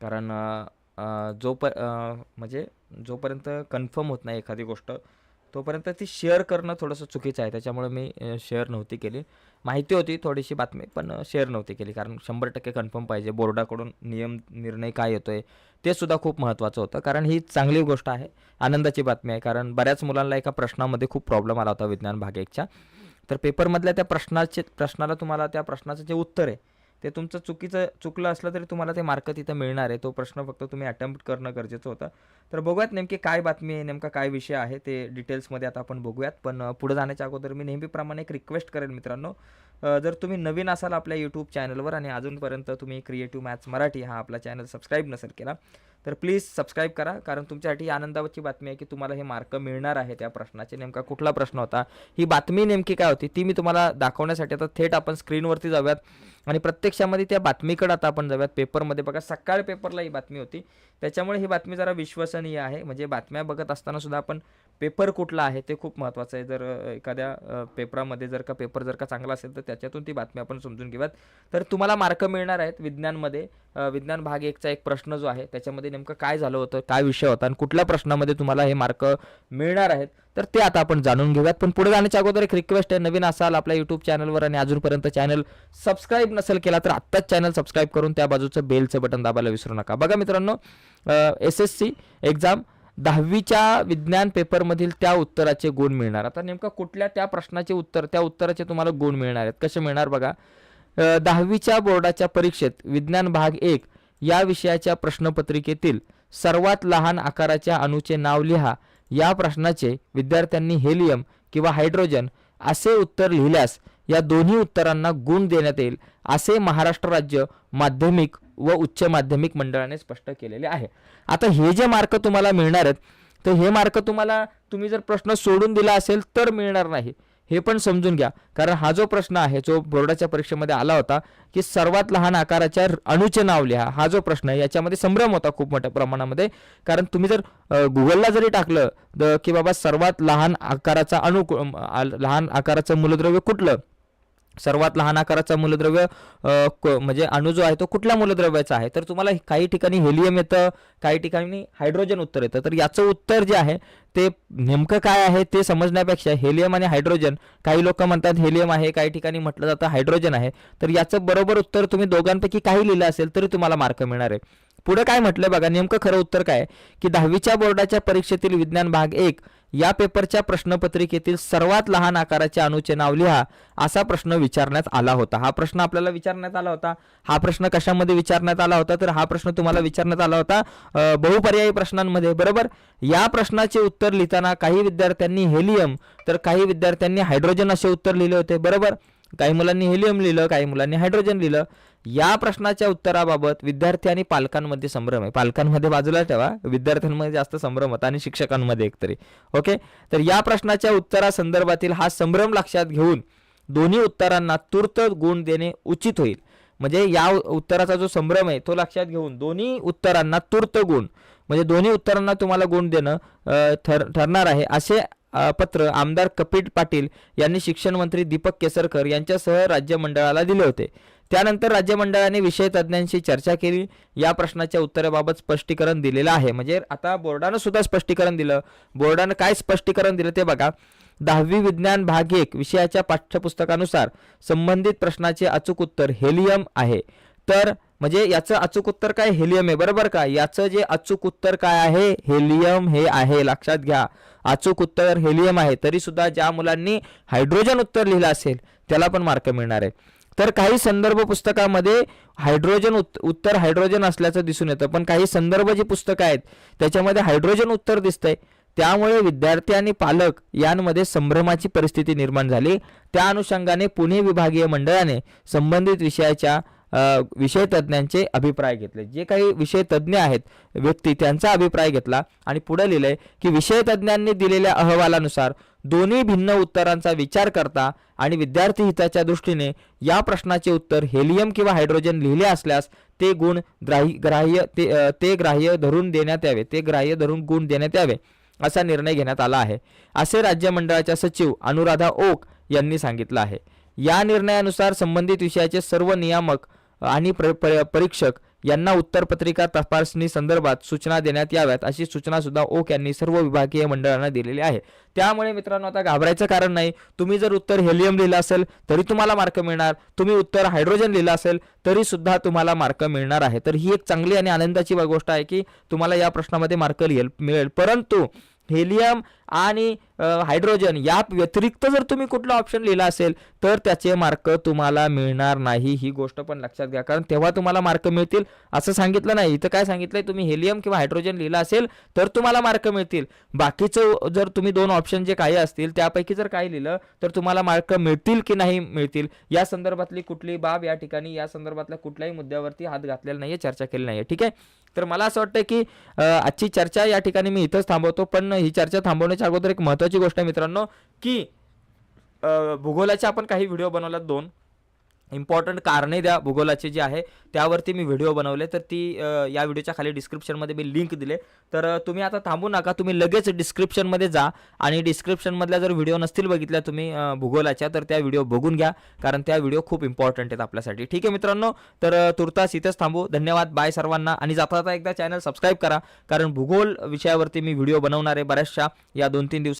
कारण जो प म्हणजे जोपर्यंत कन्फर्म होत नाही एखादी गोष्ट तोपर्यंत ती शेअर करणं थोडंसं चुकीचं आहे. त्याच्यामुळे मी शेअर नव्हती केली. माहिती होती थोडीशी बातमी पण शेअर नव्हती केली. कारण शंभर टक्के कन्फर्म पाहिजे. बोर्डाकडून नियम निर्णय काय येतो आहे ते सुद्धा खूप महत्त्वाचं होतं. कारण ही चांगली गोष्ट आहे. आनंदाची बातमी आहे. कारण बऱ्याच मुलांना एका प्रश्नामध्ये खूप प्रॉब्लेम आला होता विज्ञान भाग एकच्या. तर पेपरमधल्या त्या प्रश्नाचे प्रश्नाला तुम्हाला त्या प्रश्नाचं जे उत्तर आहे ते तुमचं चुकीचं चुकलं असलं तरी तुम्हाला ते मार्क तिथं मिळणार आहे. तो प्रश्न फक्त तुम्ही अटेम्प्ट करणं गरजेचं होतं. तर बघूयात नेमकी काय बातमी आहे नेमका काय विषय आहे ते डिटेल्समध्ये आता आपण बघूयात. पण पुढे जाण्याच्या अगोदर मी नेहमीप्रमाणे एक रिक्वेस्ट करेन मित्रांनो. जर तुम्ही नवीन असाल आपल्या यूट्यूब चॅनलवर आणि अजूनपर्यंत तुम्ही क्रिएटिव्ह मॅथ्स मराठी हा आपला चॅनल सबस्क्राईब नसेल केला तर प्लीज सबस्क्राईब करा. कारण तुमच्यासाठी आनंदाची बातमी आहे की तुम्हाला हे मार्क मिळणार आहे त्या प्रश्नाचे. नेमका कुठला प्रश्न होता? ही बातमी नेमकी काय होती? ती मी तुम्हाला दाखवण्यासाठी आता थेट आपण स्क्रीनवरती जाऊयात. आणि प्रत्यक्षामध्ये त्या बातमीकडे आता आपण जाऊयात. पेपरमध्ये बघा सकाळ पेपरला ही बातमी होती. त्याच्यामुळे ही बातमी जरा विश्वसनीय आहे. म्हणजे बातम्या बघत असताना सुद्धा आपण पेपर कुठला आहे ते खूप महत्त्वाचं आहे. जर एखाद्या पेपरामध्ये जर का पेपर जर का चांगला असेल तर त्याच्यातून ती बातमी आपण समजून घेऊयात. तर तुम्हाला मार्क मिळणार आहेत विज्ञानमध्ये. विज्ञान भाग एकचा एक प्रश्न जो आहे त्याच्यामध्ये नेमकं काय झालं होतं काय विषय होता आणि कुठल्या प्रश्नामध्ये तुम्हाला हे मार्क मिळणार आहेत तर ते आता आपण जाणून घेऊयात. पण पुढे जाण्याच्या अगोदर एक रिक्वेस्ट आहे. नवीन असाल आपल्या यूट्यूब चॅनलवर आणि अजूनपर्यंत चॅनल सबस्क्राईब नसेल केला तर आत्ताच चॅनल सबस्क्राईब करून त्या बाजूचं बेलचं बटन दाबायला विसरू नका. बघा मित्रांनो एस एस सी एक्झाम दहावीच्या विज्ञान पेपरमधील त्या उत्तराचे गुण मिळणार. आता नेमका कुठल्या त्या प्रश्नाचे उत्तर त्या उत्तराचे तुम्हाला गुण मिळणार आहेत? कसे मिळणार बघा? दहावीच्या बोर्डाच्या परीक्षेत विज्ञान भाग एक या विषयाच्या प्रश्नपत्रिकेतील सर्वात लहान आकाराच्या अणूचे नाव लिहा. या प्रश्नाचे विद्यार्थ्यांनी हेलियम किंवा हायड्रोजन असे उत्तर लिहिल्यास या दोन्ही उत्तरांना गुण देण्यात येईल असे महाराष्ट्र राज्य माध्यमिक व उच्च माध्यमिक मंडळाने स्पष्ट केलेले आहे. आता हे जे मार्क तुम्हाला मिळणार आहेत तर हे मार्क तुम्हाला तुम्ही जर प्रश्न सोडून दिला असेल तर मिळणार नाही. हे पण समजून घ्या. कारण हा जो प्रश्न आहे जो बोर्डाच्या परीक्षेमध्ये आला होता की सर्वात लहान आकाराच्या अणूचे नाव लिहा हा जो प्रश्न आहे याच्यामध्ये संभ्रम होता खूप मोठ्या प्रमाणामध्ये. कारण तुम्ही जर गुगलला जरी टाकलं द- की बाबा सर्वात लहान आकाराचा अणू कु- लहान आकाराचं मूलद्रव्य कुठलं? सर्वात लहान आकाराचा मूलद्रव्य क- म्हणजे अणू जो आहे तो कुठल्या मूलद्रव्याचा आहे? तर तुम्हाला काही ठिकाणी हेलियम येतं काही ठिकाणी हायड्रोजन उत्तर येतं. तर याचं उत्तर जे आहे ते नेमकं काय आहे ते समजण्यापेक्षा हेलियम आणि हायड्रोजन काही लोक म्हणतात हेलियम आहे काही ठिकाणी म्हटलं जातं हायड्रोजन आहे. तर याचं बरोबर उत्तर तुम्ही दोघांपैकी काही लिहिलं असेल तरी तुम्हाला मार्क मिळणार आहे. पुढे काय म्हटलं बघा नेमकं खरं उत्तर काय आहे? की दहावीच्या बोर्डाच्या परीक्षेतील विज्ञान भाग एक या पेपरच्या प्रश्नपत्रिकेतील सर्वात लहान आकाराच्या अणूचे नाव लिहा असा प्रश्न विचारण्यात आला होता. हा प्रश्न आपल्याला विचारण्यात आला होता. हा प्रश्न कशामध्ये विचारण्यात आला होता? तर हा प्रश्न तुम्हाला विचारण्यात आला होता बहुपर्यायी प्रश्नांमध्ये बरोबर? या प्रश्नाचे उत्तर लिहिताना काही विद्यार्थ्यांनी हेलियम तर काही विद्यार्थ्यांनी हायड्रोजन असे उत्तर लिहिले होते बरोबर? काही मुलांनी हेलियम लिहिलं काही मुलांनी हायड्रोजन लिहिलं. या प्रश्नाच्या उत्तराबाबत विद्यार्थी आणि पालकांमध्ये संभ्रम आहे. पालकांमध्ये बाजूला ठेवा. विद्यार्थ्यांमध्ये जास्त संभ्रम होता आणि शिक्षकांमध्ये एकतरी. ओके तर या प्रश्नाच्या उत्तरासंदर्भातील हा संभ्रम लक्षात घेऊन दोन्ही उत्तरांना तूर्त गुण देणे उचित होईल. म्हणजे या उत्तराचा जो संभ्रम आहे तो लक्षात घेऊन दोन्ही उत्तरांना तूर्त गुण. म्हणजे दोन्ही उत्तरांना तुम्हाला गुण देणं ठर ठरणार आहे. असे पत्र आमदार कपिल पाटील यांनी शिक्षण मंत्री दीपक केसरकर यांच्यासह राज्य मंडळाला दिले होते. त्यानंतर राज्य मंडळाने विषय तज्ज्ञांशी चर्चा केली. या प्रश्नाच्या उत्तराबाबत स्पष्टीकरण दिलेलं आहे. म्हणजे आता बोर्डानं सुद्धा स्पष्टीकरण दिलं. बोर्डानं काय स्पष्टीकरण दिलं ते बघा. दहावी विज्ञान भाग एक विषयाच्या पाठ्यपुस्तकानुसार संबंधित प्रश्नाचे अचूक उत्तर हेलियम आहे. तर म्हणजे याचं अचूक उत्तर काय? हेलियम आहे. बरोबर का? याचं जे अचूक उत्तर काय आहे? हेलियम हे आहे. लक्षात घ्या. अचूक उत्तर हेलियम आहे. तरी सुद्धा ज्या मुलांनी हायड्रोजन उत्तर लिहिलं असेल त्याला पण मार्क मिळणार आहे. तर काही संदर्भ पुस्तकामध्ये हायड्रोजन उत- उत्तर हायड्रोजन असल्याचं दिसून येतं. पण काही संदर्भ जी पुस्तकं आहेत त्याच्यामध्ये हायड्रोजन उत्तर दिसतंय. त्यामुळे विद्यार्थी आणि पालक यांमध्ये संभ्रमाची परिस्थिती निर्माण झाली. त्या अनुषंगाने पुणे विभागीय मंडळाने संबंधित विषयाच्या विषय तज्ज्ञांचे अभिप्राय घेतले. जे काही विषय तज्ज्ञ आहेत व्यक्ती त्यांचा अभिप्राय घेतला आणि पुढे लिहिलंय की विषय तज्ज्ञांनी दिलेल्या अहवालानुसार दोन्ही भिन्न उत्तरांचा विचार करता आणि विद्यार्थी हिताच्या दृष्टीने या प्रश्नाचे उत्तर हेलियम किंवा हायड्रोजन लिहिले असल्यास ते गुण ग्राही ग्राह्य ते ते ग्राह्य धरून देण्यात यावे ते ग्राह्य धरून गुण देण्यात यावे असा निर्णय घेण्यात आला आहे. असे राज्य मंडळाच्या सचिव अनुराधा ओक यांनी सांगितलं आहे. या निर्णयानुसार संबंधित विषयाचे सर्व नियामक आणि प्र- परीक्षक यांना उत्तरपत्रिका तपासणी संदर्भात सूचना देण्यात याव्यात अशी सूचना सुद्धा ओक यांनी सर्व विभागीय मंडळांना दिलेली आहे. त्यामुळे मित्रांनो आता घाबरायचं कारण नाही. तुम्ही जर उत्तर हेलियम लिहिलं असेल तरी तुम्हाला मार्क मिळणार. तुम्ही उत्तर हायड्रोजन लिहिलं असेल तरी सुद्धा तुम्हाला मार्क मिळणार आहे. तर ही एक चांगली आणि आनंदाची गोष्ट आहे की तुम्हाला या प्रश्नामध्ये मार्क लिहिल मिळेल. परंतु हेलियम आणि हायड्रोजन या व्यतिरिक्त जर तुम्ही कुठला ऑप्शन लिहिला असेल तर त्याचे मार्क तुम्हाला मिळणार नाही. ही गोष्ट पण लक्षात घ्या. कारण तेव्हा तुम्हाला मार्क मिळतील. असं सांगितलं नाही. इथं काय सांगितलंय? तुम्ही हेलियम किंवा हायड्रोजन लिहिलं असेल तर तुम्हाला मार्क मिळतील. बाकीचं जर तुम्ही दोन ऑप्शन जे काही असतील त्यापैकी जर काही लिहिलं तर तुम्हाला मार्क मिळतील की नाही मिळतील? या संदर्भातली कुठली बाब या ठिकाणी या संदर्भातल्या कुठल्याही मुद्द्यावरती हात घातलेला नाहीये चर्चा केली नाहीये. ठीक आहे? तर मला असं वाटतं की आजची चर्चा या ठिकाणी मी इथंच थांबवतो पण ही चर्चा थांबवण्याची थांबवण्याच्या अगोदर एक महत्त्वाची गोष्ट आहे मित्रांनो की भूगोलाचे आपण काही व्हिडिओ बनवल्यात दोन. इम्पॉर्टंट कारणे द्या भूगोलाचे जे आहे त्यावरती मी व्हिडिओ बनवले. तर ती या व्हिडिओच्या खाली डिस्क्रिप्शनमध्ये मी लिंक दिले. तर तुम्ही आता थांबू नका. तुम्ही लगेच डिस्क्रिप्शनमध्ये जा. आणि डिस्क्रिप्शनमधल्या जर व्हिडिओ नसतील बघितल्या तुम्ही भूगोलाच्या तर त्या व्हिडिओ बघून घ्या. कारण त्या व्हिडिओ खूप इम्पॉर्टंट आहेत आपल्यासाठी. ठीक आहे मित्रांनो? तर तुर्तास इथंच थांबू. धन्यवाद. बाय सर्वांना. आणि जाता जाता एकदा चॅनल सबस्क्राईब करा. कारण भूगोल विषयावरती मी व्हिडिओ बनवणार आहे बऱ्याचशा. या दोन तीन दिवस